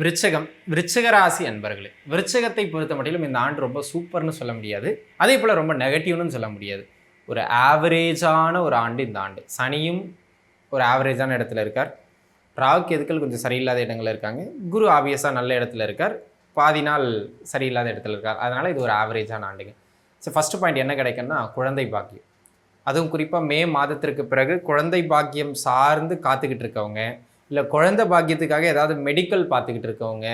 விருச்சகம் விருச்சக ராசி அன்பர்களே விருச்சகத்தை பொறுத்த மட்டிலும் இந்த ஆண்டு ரொம்ப சூப்பர்னு சொல்ல முடியாது. அதே போல் ரொம்ப நெகட்டிவ்னு சொல்ல முடியாது. ஒரு ஆவரேஜான ஒரு ஆண்டு இந்த ஆண்டு. சனியும் ஒரு ஆவரேஜான இடத்துல இருக்கார். ராகு கேதுக்கள் கொஞ்சம் சரியில்லாத இடங்களில் இருக்காங்க. குரு ஆபியஸாக நல்ல இடத்துல இருக்கார். பாதி நாள் சரியில்லாத இடத்துல இருக்கார். அதனால் இது ஒரு ஆவரேஜான ஆண்டுங்க. ஸோ ஃபஸ்ட்டு பாயிண்ட் என்ன கிடைக்குன்னா குழந்தை பாக்கியம். அதுவும் குறிப்பாக மே மாதத்திற்கு பிறகு குழந்தை பாக்கியம் சார்ந்து காத்துக்கிட்டு இருக்கவங்க இல்லை குழந்தை பாக்கியத்துக்காக ஏதாவது மெடிக்கல் பார்த்துக்கிட்டு இருக்கவங்க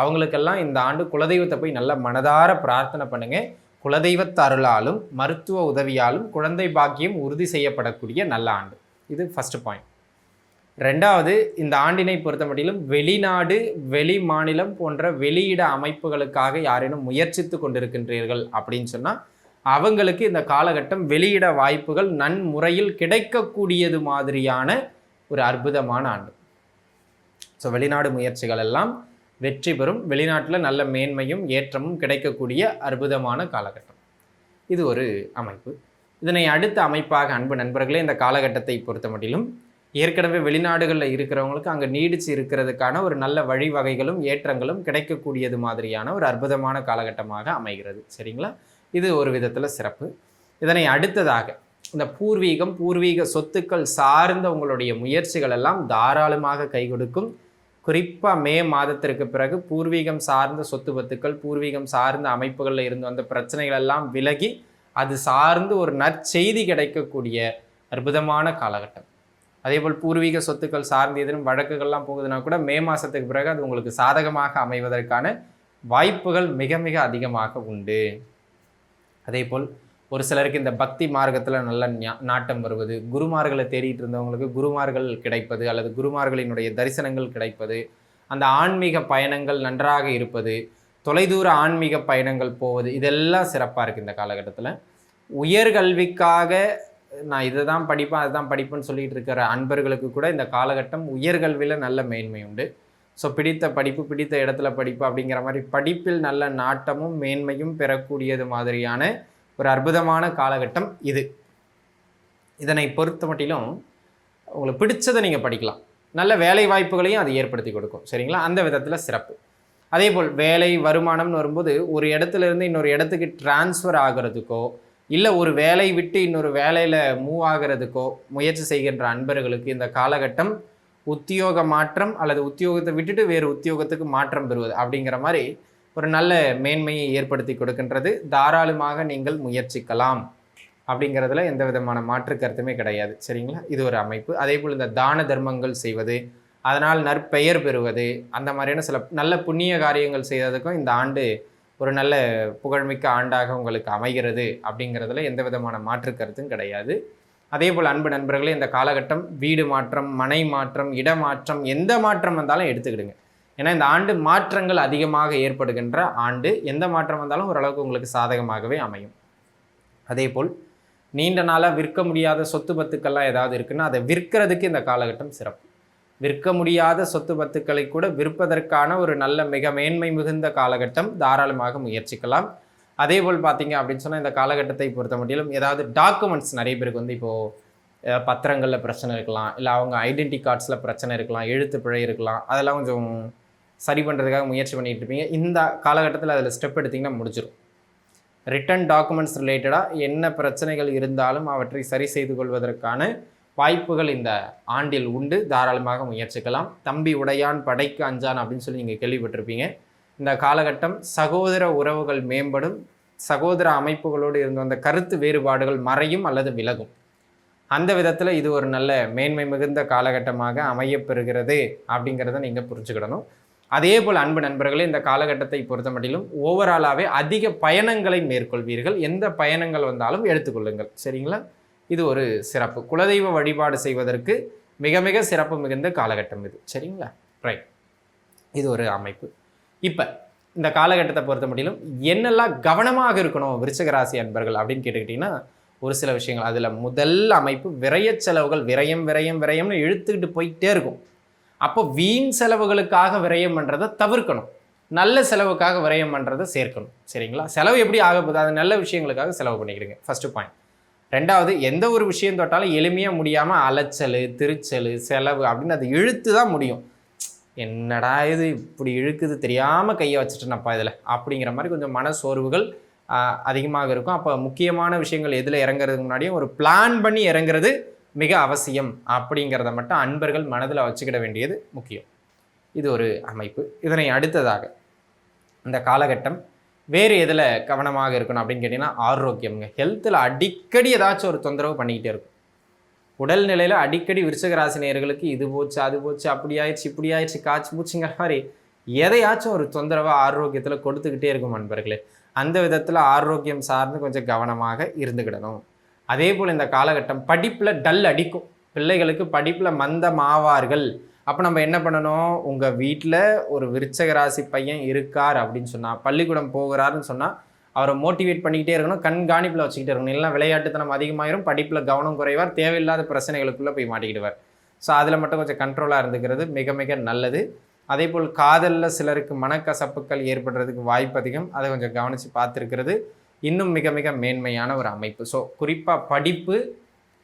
அவங்களுக்கெல்லாம் இந்த ஆண்டு குலதெய்வத்தை போய் நல்ல மனதார பிரார்த்தனை பண்ணுங்க. குலதெய்வத்து அருளாலும் மருத்துவ உதவியாலும் குழந்தை பாக்கியம் உறுதி செய்யப்படக்கூடிய நல்ல ஆண்டு. இது ஃபஸ்ட்டு பாயிண்ட் ரெண்டாவது இந்த ஆண்டினை பொறுத்த மட்டிலும் வெளிநாடு வெளி மாநிலம் போன்ற வெளியிட அமைப்புகளுக்காக யாரேனும் முயற்சித்து கொண்டிருக்கின்றீர்கள் அப்படின்னு சொன்னால் அவங்களுக்கு இந்த காலகட்டம் வெளியிட வாய்ப்புகள் நன்முறையில் கிடைக்கக்கூடியது மாதிரியான ஒரு அற்புதமான ஆண்டு. ஸோ வெளிநாடு முயற்சிகள் எல்லாம் வெற்றி பெறும். வெளிநாட்டில் நல்ல மேன்மையும் ஏற்றமும் கிடைக்கக்கூடிய அற்புதமான காலகட்டம். இது ஒரு அமைப்பு. இதனை அடுத்த அமைப்பாக அன்பு நண்பர்களே இந்த காலகட்டத்தை பொறுத்த மட்டிலும் ஏற்கனவே வெளிநாடுகளில் இருக்கிறவங்களுக்கு அங்கே நீடிச்சு இருக்கிறதுக்கான ஒரு நல்ல வழிவகைகளும் ஏற்றங்களும் கிடைக்கக்கூடியது மாதிரியான ஒரு அற்புதமான காலகட்டமாக அமைகிறது. சரிங்களா? இது ஒரு விதத்தில் சிறப்பு. இதனை அடுத்ததாக இந்த பூர்வீகம் பூர்வீக சொத்துக்கள் சார்ந்த உங்களுடைய முயற்சிகள் எல்லாம் தாராளமாக கை கொடுக்கும். குறிப்பாக மே மாதத்திற்கு பிறகு பூர்வீகம் சார்ந்த சொத்து பத்துக்கள் பூர்வீகம் சார்ந்த அமைப்புகளில் இருந்து வந்த பிரச்சனைகள் எல்லாம் விலகி அது சார்ந்து ஒரு நற்செய்தி கிடைக்கக்கூடிய அற்புதமான காலகட்டம். அதேபோல் பூர்வீக சொத்துக்கள் சார்ந்து எதிரும் வழக்குகள்லாம் போகுதுன்னா கூட மே மாதத்துக்கு பிறகு அது உங்களுக்கு சாதகமாக அமைவதற்கான வாய்ப்புகள் மிக மிக அதிகமாக உண்டு. அதேபோல் ஒரு சிலருக்கு இந்த பக்தி மார்க்கத்தில் நல்ல நாட்டம் வருவது குருமார்களை தேடிட்டு இருந்தவங்களுக்கு குருமார்கள் கிடைப்பது அல்லது குருமார்களினுடைய தரிசனங்கள் கிடைப்பது அந்த ஆன்மீக பயணங்கள் நன்றாக இருப்பது தொலைதூர ஆன்மீக பயணங்கள் போவது இதெல்லாம் சிறப்பாக இருக்குது இந்த காலகட்டத்தில். உயர்கல்விக்காக நான் இதை தான் படிப்பேன் அதுதான் படிப்பேன்னு சொல்லிகிட்டு இருக்கிற அன்பர்களுக்கு கூட இந்த காலகட்டம் உயர்கல்வியில் நல்ல மேன்மை உண்டு. ஸோ பிடித்த படிப்பு பிடித்த இடத்துல படிப்பு அப்படிங்கிற மாதிரி படிப்பில் நல்ல நாட்டமும் மேன்மையும் பெறக்கூடியது மாதிரியான ஒரு அற்புதமான காலகட்டம் இது. இதனை பொறுத்த மட்டிலும் உங்களுக்கு பிடிச்சதை நீங்கள் படிக்கலாம். நல்ல வேலை வாய்ப்புகளையும் அது ஏற்படுத்தி கொடுக்கும். சரிங்களா? அந்த விதத்தில் சிறப்பு. அதே போல் வேலை வருமானம்னு வரும்போது ஒரு இடத்துல இருந்து இன்னொரு இடத்துக்கு டிரான்ஸ்ஃபர் ஆகிறதுக்கோ இல்லை ஒரு வேலை விட்டு இன்னொரு வேலையில் மூவ் ஆகிறதுக்கோ முயற்சி செய்கின்ற அன்பர்களுக்கு இந்த காலகட்டம் உத்தியோக மாற்றம் அல்லது உத்தியோகத்தை விட்டுட்டு வேறு உத்தியோகத்துக்கு மாற்றம் பெறுவது அப்படிங்கிற மாதிரி ஒரு நல்ல மேன்மையை ஏற்படுத்தி கொடுக்கின்றது. தாராளமாக நீங்கள் முயற்சிக்கலாம். அப்படிங்கிறதுல எந்த விதமான மாற்று கருத்துமே கிடையாது. சரிங்களா? இது ஒரு அமைப்பு. அதே போல் இந்த தான தர்மங்கள் செய்வது அதனால் நற்பெயர் பெறுவது அந்த மாதிரியான சில நல்ல புண்ணிய காரியங்கள் செய்ததுக்கும் இந்த ஆண்டு ஒரு நல்ல புகழ்மிக்க ஆண்டாக உங்களுக்கு அமைகிறது அப்படிங்கிறதுல எந்த விதமான மாற்று கருத்தும் கிடையாது. அதே போல் அன்பு நண்பர்களே இந்த காலகட்டம் வீடு மாற்றம் மனை மாற்றம் இடமாற்றம் எந்த மாற்றம் வந்தாலும் எடுத்துக்கிடுங்க. ஏன்னா இந்த ஆண்டு மாற்றங்கள் அதிகமாக ஏற்படுகின்ற ஆண்டு எந்த மாற்றம் வந்தாலும் ஓரளவுக்கு உங்களுக்கு சாதகமாகவே அமையும். அதே போல் நீண்ட நாளாக விற்க முடியாத சொத்து பத்துக்கள்லாம் ஏதாவது இருக்குன்னா அதை விற்கிறதுக்கு இந்த காலகட்டம் சிறப்பு. விற்க முடியாத சொத்து பத்துக்களை கூட விற்பதற்கான ஒரு நல்ல மிக மேன்மை மிகுந்த காலகட்டம் தாராளமாக முயற்சிக்கலாம். அதே போல் பார்த்தீங்க அப்படின்னு சொன்னால் இந்த காலகட்டத்தை பொறுத்த முடியலும் ஏதாவது டாக்குமெண்ட்ஸ் நிறைய பேருக்கு வந்து இப்போது பத்திரங்களில் பிரச்சனை இருக்கலாம் இல்லை அவங்க ஐடென்டி கார்ட்ஸில் பிரச்சனை இருக்கலாம் எழுத்து பிழை இருக்கலாம் அதெல்லாம் கொஞ்சம் சரி பண்ணுறதுக்காக முயற்சி பண்ணிட்டு இருப்பீங்க. இந்த காலகட்டத்தில் அதில் ஸ்டெப் எடுத்திங்கன்னா முடிஞ்சிடும் ரிட்டன் டாக்குமெண்ட்ஸ் ரிலேட்டடாக என்ன பிரச்சனைகள் இருந்தாலும் அவற்றை சரி செய்து கொள்வதற்கான வாய்ப்புகள் இந்த ஆண்டில் உண்டு. தாராளமாக முயற்சிக்கலாம். தம்பி உடையான் படைக்கு அஞ்சான் அப்படின்னு சொல்லி நீங்கள் கேள்விப்பட்டிருப்பீங்க. இந்த காலகட்டம் சகோதர உறவுகள் மேம்படும். சகோதர அமைப்புகளோடு இருந்த அந்த கருத்து வேறுபாடுகள் மறையும் அல்லது விலகும். அந்த விதத்தில் இது ஒரு நல்ல மேன்மை மிகுந்த காலகட்டமாக அமையப்பெறுகிறது அப்படிங்கிறத நீங்கள் புரிஞ்சுக்கிடணும். அதே போல் அன்பு நண்பர்களே இந்த காலகட்டத்தை பொறுத்த மட்டிலும் ஓவராலாகவே அதிக பயணங்களை மேற்கொள்வீர்கள். எந்த பயணங்கள் வந்தாலும் எடுத்துக்கொள்ளுங்கள். சரிங்களா? இது ஒரு சிறப்பு. குலதெய்வ வழிபாடு செய்வதற்கு மிக மிக சிறப்பு மிகுந்த காலகட்டம் இது. சரிங்களா? ரைட் இது ஒரு அமைப்பு. இப்போ இந்த காலகட்டத்தை பொறுத்த மட்டிலும் என்னெல்லாம் கவனமாக இருக்கணும் விருச்சகராசி அன்பர்கள் அப்படின்னு கேட்டுக்கிட்டிங்கன்னா ஒரு சில விஷயங்கள். அதில் முதல் அமைப்பு விரைய செலவுகள். விரயம் விரயம் விரயம்னு இழுத்துக்கிட்டு போயிட்டே இருக்கும். அப்போ வீண் செலவுகளுக்காக விரயம் பண்ணுறதை தவிர்க்கணும். நல்ல செலவுக்காக விரயம் பண்ணுறதை சேர்க்கணும். சரிங்களா? செலவு எப்படி ஆக போகுது? அது நல்ல விஷயங்களுக்காக செலவு பண்ணிக்கிடுங்க. ஃபஸ்ட்டு பாயிண்ட் ரெண்டாவது எந்த ஒரு விஷயம் தொட்டாலும் எளிமையாக முடியாமல் அலைச்சல் திருச்சல் செலவு அப்படின்னு அதை இழுத்து தான் முடியும். என்னடா இது இப்படி இழுக்குது? தெரியாமல் கையை வச்சுட்டேனப்பா இதில். அப்படிங்கிற மாதிரி கொஞ்சம் மன சோர்வுகள் அதிகமாக இருக்கும். அப்போ முக்கியமான விஷயங்கள் எதில் இறங்குறதுக்கு முன்னாடியும் ஒரு பிளான் பண்ணி இறங்குறது மிக அவசியம் அப்படிங்கிறத மட்டும் அன்பர்கள் மனதில் வச்சுக்கிட வேண்டியது முக்கியம். இது ஒரு அமைப்பு. இதனை அடுத்ததாக இந்த காலகட்டம் வேறு எதில் கவனமாக இருக்கணும் அப்படின்னு கேட்டிங்கன்னா ஆரோக்கியம்ங்க. ஹெல்த்தில் அடிக்கடி ஏதாச்சும் ஒரு தொந்தரவு பண்ணிக்கிட்டே இருக்கும். உடல்நிலையில் அடிக்கடி விருச்சக இது போச்சு அது போச்சு அப்படி ஆயிடுச்சு இப்படி ஆயிடுச்சு காய்ச்சி பூச்சிங்கிற மாதிரி எதையாச்சும் ஒரு தொந்தரவை ஆரோக்கியத்தில் கொடுத்துக்கிட்டே இருக்கும் அன்பர்களே. அந்த விதத்தில் ஆரோக்கியம் சார்ந்து கொஞ்சம் கவனமாக இருந்துக்கிடணும். அதே போல் இந்த காலகட்டம் படிப்பில் டல் அடிக்கும். பிள்ளைகளுக்கு படிப்பில் மந்தம் ஆவார்கள் அப்போ நம்ம என்ன பண்ணணும்? உங்கள் வீட்டில் ஒரு விருச்சக ராசி பையன் இருக்கார் அப்படின்னு சொன்னால் பள்ளிக்கூடம் போகிறாருன்னு சொன்னால் அவரை மோட்டிவேட் பண்ணிக்கிட்டே இருக்கணும் கண்காணிப்பில் வச்சுக்கிட்டே இருக்கணும். இல்லைன்னா விளையாட்டுத்தனம் அதிகமாகிடும் படிப்பில் கவனம் குறைவார் தேவையில்லாத பிரச்சனைகளுக்குள்ளே போய் மாட்டிக்கிடுவார். ஸோ அதில் மட்டும் கொஞ்சம் கண்ட்ரோலாக இருந்துக்கிறது மிக மிக நல்லது. அதே போல் காதலில் சிலருக்கு மனக்கசப்புகள் ஏற்படுறதுக்கு வாய்ப்பு அதிகம். அதை கொஞ்சம் கவனித்து பார்த்துருக்கிறது. இன்னும் மிக மிக மேன்மையான ஒரு அமைப்பு. ஸோ குறிப்பாக படிப்பு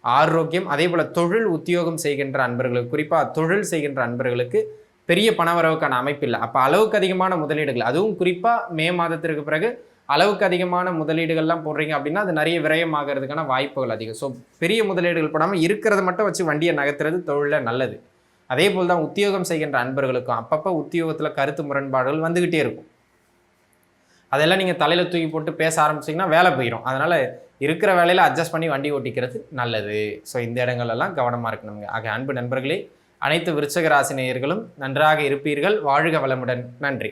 ஆரோக்கியம் அதே போல் தொழில் உத்தியோகம் செய்கின்ற அன்பர்களுக்கு குறிப்பாக தொழில் செய்கின்ற அன்பர்களுக்கு பெரிய பணவரவுக்கான அமைப்பு இல்லை. அப்போ அளவுக்கு அதிகமான முதலீடுகள் அதுவும் குறிப்பாக மே மாதத்திற்கு பிறகு அளவுக்கு அதிகமான முதலீடுகள்லாம் போடுறீங்க அப்படின்னா அது நிறைய விரயமாகிறதுக்கான வாய்ப்புகள் அதிகம். ஸோ பெரிய முதலீடுகள் போடாமல் இருக்கிறத மட்டும் வச்சு வண்டியை நகர்த்துறது தொழிலில் நல்லது. அதே போல் தான் உத்தியோகம் செய்கின்ற அன்பர்களுக்கும் அப்பப்போ உத்தியோகத்தில் கருத்து முரண்பாடுகள் வந்துக்கிட்டே இருக்கும். அதெல்லாம் நீங்கள் தலையில் தூக்கி போட்டு பேச ஆரம்பிச்சிங்கன்னா வேலை போயிடும் அதனால் இருக்கிற வேலையில் அட்ஜஸ்ட் பண்ணி வண்டி ஓட்டிக்கிறது நல்லது. ஸோ இந்த இடங்கள்லாம் கவனமாக இருக்கணுங்க. ஆக அன்பு நண்பர்களே அனைத்து விருச்சக ராசினியர்களும் நன்றாக இருப்பீர்கள். வாழ்க வளமுடன். நன்றி.